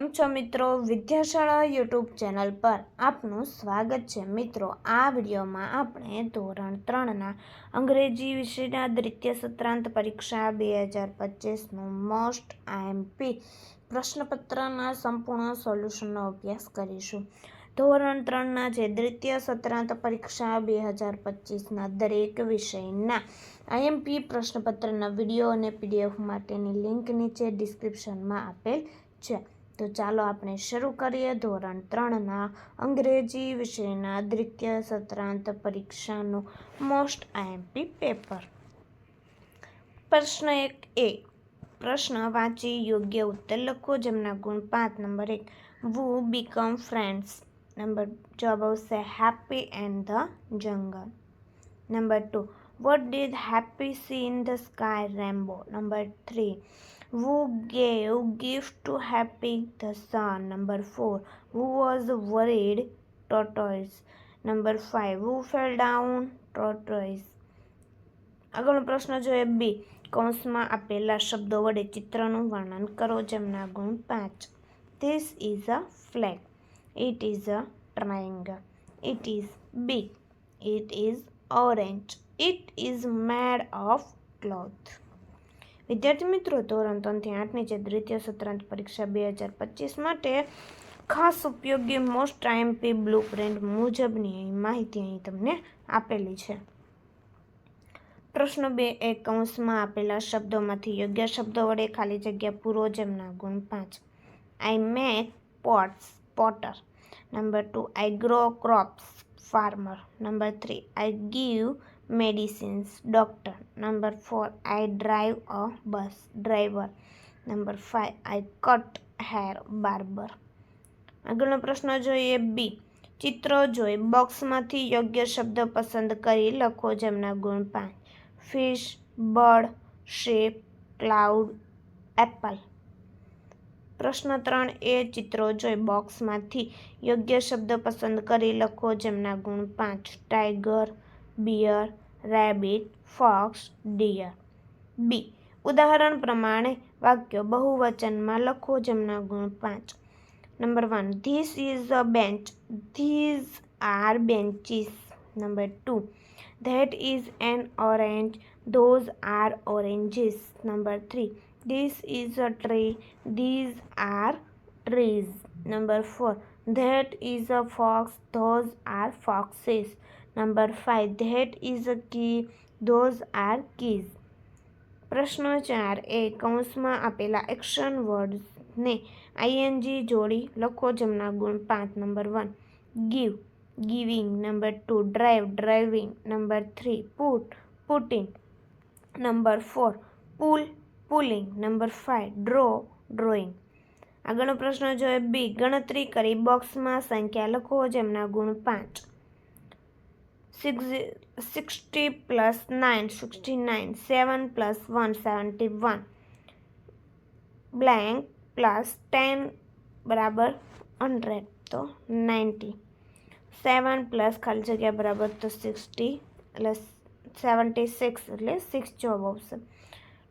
કેમ છો મિત્રો? વિદ્યાશાળા યુટ્યુબ ચેનલ પર આપનું સ્વાગત છે. મિત્રો, આ વિડીયોમાં આપણે ધોરણ ત્રણના અંગ્રેજી વિષયના દ્વિતીય સત્રાંત પરીક્ષા બે હજાર પચીસનું મોસ્ટ આઈએમપી પ્રશ્નપત્રના સંપૂર્ણ સોલ્યુશનનો અભ્યાસ કરીશું. ધોરણ ત્રણના જે દ્વિતીય સત્રાંત પરીક્ષા બે હજાર પચીસના દરેક વિષયના આઈએમપી પ્રશ્નપત્રના વીડિયો અને પીડીએફ માટેની લિંક નીચે ડિસ્ક્રિપ્શનમાં આપેલ છે. તો ચાલો આપણે શરૂ કરીએ ધોરણ ત્રણના અંગ્રેજી વિષયના દ્વિતીય સત્રાંત પરીક્ષાનું મોસ્ટ આઈએમપી પેપર પ્રશ્ન એક એ પ્રશ્ન વાંચી યોગ્ય ઉત્તર લખો જેમના ગુણ પાંચ નંબર એક વુ બીકમ ફ્રેન્ડ્સ નંબર જવાબ આવશે happy and the jungle number two what did happy see in the sky Rambo number three Who gave gift to Happy the Sun? Number 4. Who was worried? Tortoise. Number 5. Who fell down? Tortoise. આગળનો પ્રશ્ન જોઈએ બી કૌંસમાં આપેલા શબ્દો વડે ચિત્રનું વર્ણન કરો જેમના ગુણ પાંચ this is a flag it is a triangle it is big it is orange it is made of cloth વિદ્યાર્થી મિત્રો, ધોરણ ત્રણથી આઠની જે દ્વિતીય સત્રાંત પરીક્ષા બે હજાર પચીસ માટે ખાસ ઉપયોગી મોસ્ટ આઈએમપી બ્લુ પ્રિન્ટ મુજબની માહિતી અહીં તમને આપેલી છે. પ્રશ્ન બે એક કૌંસમાં આપેલા શબ્દોમાંથી યોગ્ય શબ્દો વડે ખાલી જગ્યા પૂરો જેમના ગુણ પાંચ. I make pots potter number two I grow crops farmer number three I give medicines. Doctor. Number 4 i drive a bus driver. Number 5 i cut hair barber. આગળનો પ્રશ્ન જોઈએ બી ચિત્રો જોઈ. બોક્સમાંથી યોગ્ય શબ્દ પસંદ કરી લખો જેમના ગુણ પાંચ. Fish bird shape cloud apple પ્રશ્ન ત્રણ એ ચિત્રો જોઈ બોક્સમાંથી યોગ્ય શબ્દ પસંદ કરી લખો જેમના ગુણ પાંચ tiger bear rabbit fox deer B ઉદાહરણ પ્રમાણે વાક્યો બહુવચનમાં લખો જેમના ગુણ પાંચ number one this is a bench these are benches number two that is an orange those are oranges number three this is a tree these are trees number four that is a fox those are foxes number five that is a key those are keys પ્રશ્ન ચાર એ કૌંસમાં આપેલા action વર્ડ્સને ING જોડી લખો જેમના ગુણ પાંચ number one give giving number two drive driving number three put putting number four pull pulling, number five draw, drawing. આગળનો પ્રશ્ન જોઈએ બી, ગણતરી કરી બોક્સમાં સંખ્યા લખો જેમના ગુણ પાંચ. Sixty plus nine, sixty nine, seven plus one, seventy one. Blank plus ten બરાબર હંડ્રેડ, તો નાઇન્ટી. સેવન પ્લસ ખાલી જગ્યા બરાબર તો સિક્સટી, એટલે સેવન્ટી સિક્સ, એટલે સિક્સ જવાબ આવશે.